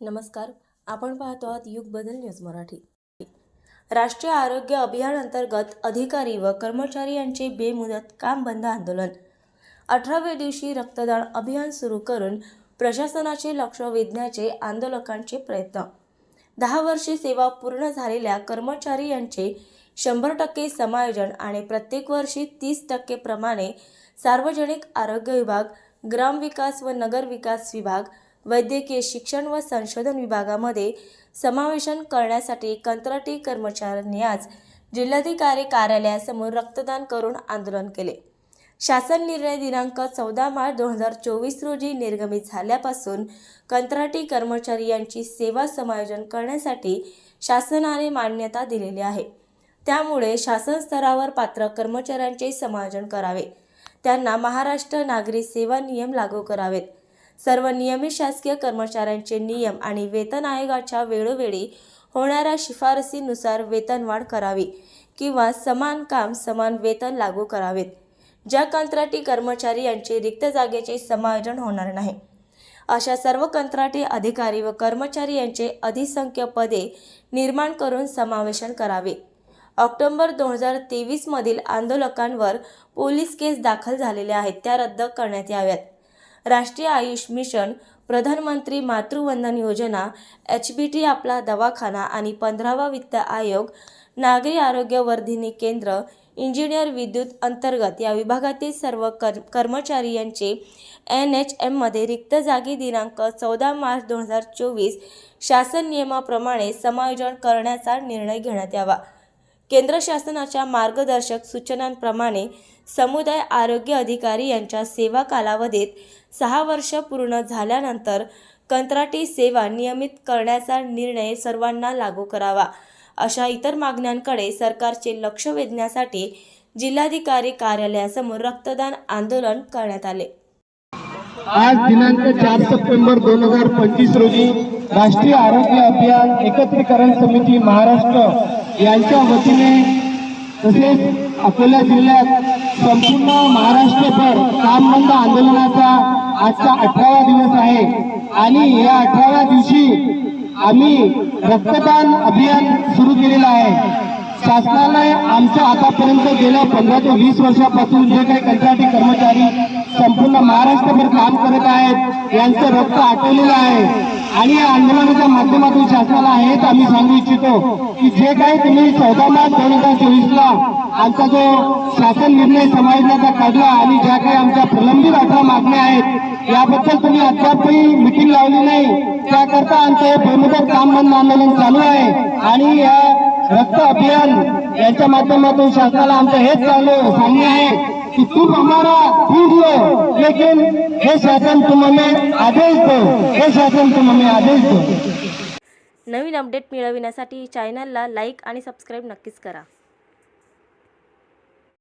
नमस्कार. आपण पाहतो आहात युग बदल न्यूज मराठी. राष्ट्रीय आरोग्य अभियान अंतर्गत अधिकारी व कर्मचारी यांचे बेमुदत काम बंद आंदोलन. अठराव्या दिवशी रक्तदान अभियान सुरू करून प्रशासनाचे लक्ष वेधण्याचे आंदोलकांचे प्रयत्न. दहा वर्षे सेवा पूर्ण झालेल्या कर्मचारी यांचे शंभर टक्के समायोजन आणि प्रत्येक वर्षी तीस टक्के प्रमाणे सार्वजनिक आरोग्य विभाग ग्रामविकास व नगर विकास विभाग वैद्यकीय शिक्षण व संशोधन विभागामध्ये समावेशन करण्यासाठी कंत्राटी कर्मचाऱ्यांनी आज जिल्हाधिकारी कार्यालयासमोर रक्तदान करून आंदोलन केले. शासन निर्णय दिनांक चौदा मार्च दोन हजार चोवीस रोजी निर्गमित झाल्यापासून कंत्राटी कर्मचारी यांची सेवा समायोजन करण्यासाठी शासनाने मान्यता दिलेली आहे. त्यामुळे शासन स्तरावर पात्र कर्मचाऱ्यांचे समायोजन करावे. त्यांना महाराष्ट्र नागरी सेवा नियम लागू करावेत. सर्व नियमित शासकीय कर्मचाऱ्यांचे नियम आणि वेतन आयोगाच्या वेळोवेळी होणाऱ्या शिफारसीनुसार वेतनवाढ करावी किंवा समान काम समान वेतन लागू करावेत. ज्या कंत्राटी कर्मचारी यांचे रिक्त जागेचे समायोजन होणार नाही अशा सर्व कंत्राटी अधिकारी व कर्मचारी यांचे अधिसंख्य पदे निर्माण करून समावेशन करावे. ऑक्टोबर दोन हजार तेवीसमधील आंदोलकांवर पोलीस केस दाखल झालेल्या आहेत त्या रद्द करण्यात याव्यात. राष्ट्रीय आयुष मिशन प्रधानमंत्री मातृवंदन योजना एच बी टी आपला दवाखाना आणि पंधरावा वित्त आयोग नागरी आरोग्य वर्धिनी केंद्र इंजिनियर विद्युत अंतर्गत या विभागातील सर्व कर कर्मचारी यांचे एन एच एममध्ये रिक्त जागी दिनांक चौदा मार्च दोन हजार चोवीस शासन नियमाप्रमाणे समायोजन करण्याचा निर्णय घेण्यात यावा. केंद्र शासनाच्या मार्गदर्शक सूचनांप्रमाणे समुदाय आरोग्य अधिकारी यांच्या सेवा कालावधीत सहा वर्ष पूर्ण झाल्यानंतर कंत्राटी सेवा नियमित करण्याचा निर्णय सर्वांना लागू करावा अशा इतर मागण्यांकडे सरकारचे लक्ष वेधण्यासाठी जिल्हाधिकारी कार्यालयासमोर रक्तदान आंदोलन करण्यात आले. आज दिनांक चार सप्टेंबर दोन हजार पंचवीस रोजी राष्ट्रीय आरोग्य अभियान एकत्रीकरण समिती महाराष्ट्र यांच्या वतीने तसेच अकोला जिल्ह्यात संपूर्ण महाराष्ट्रभर काम बंद आंदोलनाचा आजचा अठरावा दिवस आहे. आणि या अठराव्या दिवशी आम्ही रक्तदान अभियान सुरू केलेलं आहे. शासनाने आमच्या आतापर्यंत गेल्या पंधरा ते वीस वर्षापासून जे काही कंत्राटी कर्मचारी संपूर्ण महाराष्ट्रभर काम करत आहेत यांचं रक्त आटवलेलं आहे. आणि या आंदोलनाच्या माध्यमातून शासनाला हेच आम्ही सांगू इच्छितो की जे काही तुम्ही चौदा मार्च दोन हजार चोवीसला आमचा जो शासन निर्णय समाजण्याचा काढला आणि ज्या काही आमच्या प्रलंबित अठरा मागण्या आहेत याबद्दल तुम्ही अद्यापही मिटिंग लावली नाही. त्याकरता आमचं हे बेमुदत काम बंद आंदोलन चालू आहे आणि या रक्त अभियान यांच्या माध्यमातून शासनाला आमचं हेच चालू सांगणे आहे की तू आम्हाला तू लेकिन हे शासन तुम आदेश दो हे शासन तुम आदेश दो। नवीन अपडेट मिळविण्यासाठी चॅनलला लाईक आणि सबस्क्राईब नक्कीच करा.